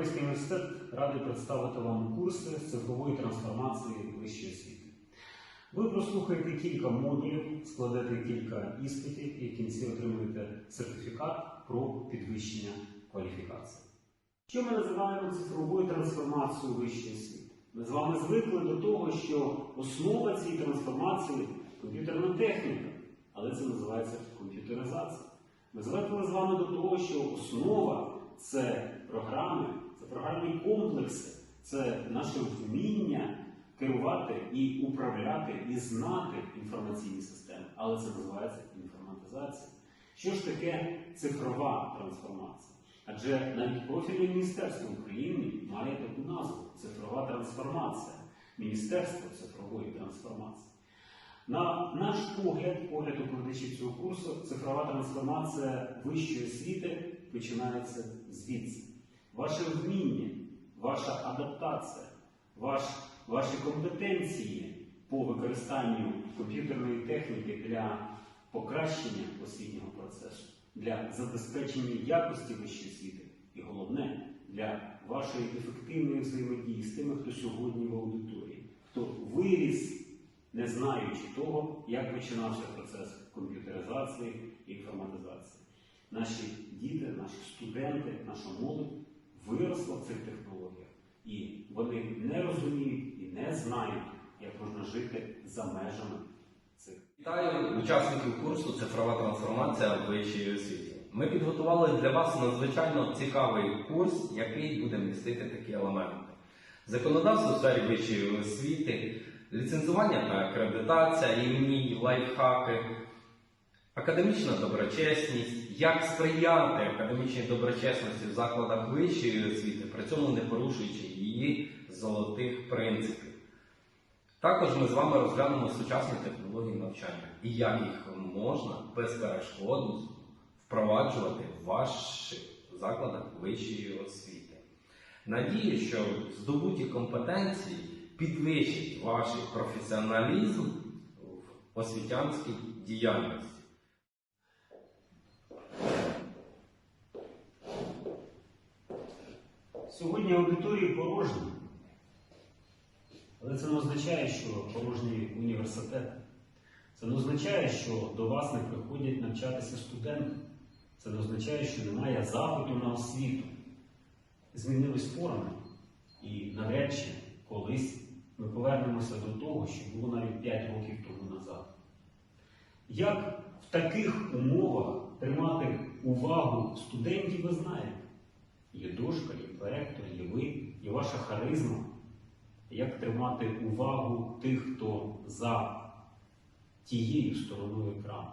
Європейський університет радий представити вам курси цифрової трансформації вищої освіти. Ви прослухаєте кілька модулів, складете кілька іспитів і в кінці отримуєте сертифікат про підвищення кваліфікації. Що ми називаємо цифровою трансформацією вищої освіти? Ми з вами звикли до того, що основа цієї трансформації комп'ютерна техніка, але це називається комп'ютеризація. Ми звикли з вами до того, що основа це програми, це комплекси, це наше вміння керувати і управляти і знати інформаційні системи, але це називається інформатизація. Що ж таке цифрова трансформація? Адже навіть профільне міністерство України має таку назву цифрова трансформація, Міністерство цифрової трансформації. На наш погляд, погляд укладачів цього курсу, цифрова трансформація вищої освіти починається звідси. Ваше вміння, ваша адаптація, ваш, ваші компетенції по використанню комп'ютерної техніки для покращення освітнього процесу, для забезпечення якості вищої освіти і головне для вашої ефективної взаємодії з тими, хто сьогодні в аудиторії, хто виріс не знаючи того, як починався процес комп'ютеризації і інформатизації. Наші діти, наші студенти, наша молодь виросла в цих технологіях, і вони не розуміють і не знають, як можна жити за межами цих. Вітаю учасників курсу Цифрова трансформація в вищій освіті. Ми підготували для вас надзвичайно цікавий курс, який буде містити такі елементи: законодавство у сфері вищої освіти, ліцензування та акредитація, імені, лайфхаки, академічна доброчесність, як сприяти академічній доброчесності в закладах вищої освіти, при цьому не порушуючи її золотих принципів. Також ми з вами розглянемо сучасні технології навчання і як їх можна безперешкодно впроваджувати в ваших закладах вищої освіти. Надію, що здобуті компетенції підвищать ваш професіоналізм в освітянській діяльності. Сьогодні аудиторії порожні. Але це не означає, що порожній університет. Це не означає, що до вас не приходять навчатися студенти. Це не означає, що немає запиту на освіту. Змінились форми. І навряд чи колись ми повернемося до того, що було навіть 5 років тому назад. Як в таких умовах тримати увагу студентів, ви знаєте? Є дошка, є проектор, є ви, є ваша харизма. Як тримати увагу тих, хто за тією стороною екрану?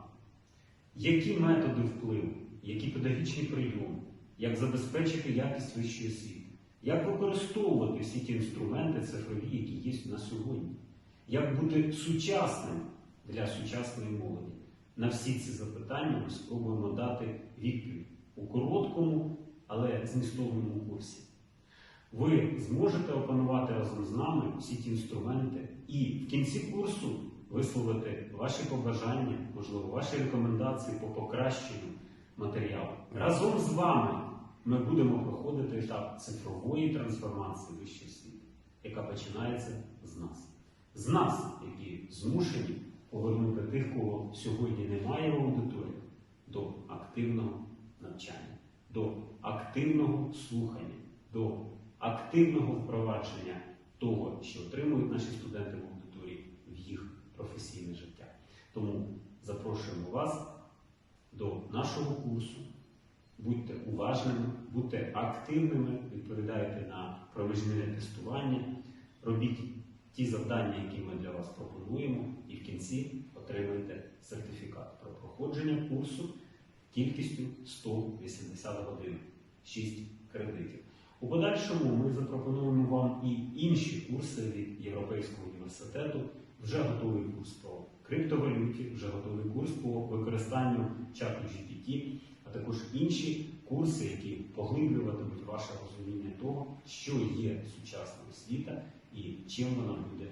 Які методи впливу, які педагогічні прийоми, як забезпечити якість вищої освіти? Як використовувати всі ті інструменти цифрові, які є на сьогодні? Як бути сучасним для сучасної молоді? На всі ці запитання ми спробуємо дати відповідь у короткому, але змістовному курсі. Ви зможете опанувати разом з нами всі ті інструменти і в кінці курсу висловити ваші побажання, можливо, ваші рекомендації по покращенню матеріалу. Разом з вами ми будемо проходити етап цифрової трансформації вищої освіти, яка починається з нас. З нас, які змушені повернути тих, кого сьогодні немає в аудиторії, до активного навчання, до активного слухання, до активного впровадження того, що отримують наші студенти в аудиторії в їх професійне життя. Тому запрошуємо вас до нашого курсу. Будьте уважними, будьте активними, відповідайте на проміжне тестування, робіть ті завдання, які ми для вас пропонуємо, і в кінці отримайте сертифікат про проходження курсу кількістю 180 годин, 6 кредитів. У подальшому ми запропонуємо вам і інші курси від Європейського університету, вже готовий курс по криптовалюті, вже готовий курс по використанню чату GPT, а також інші курси, які поглиблюватимуть ваше розуміння того, що є сучасна освіта і чим вона буде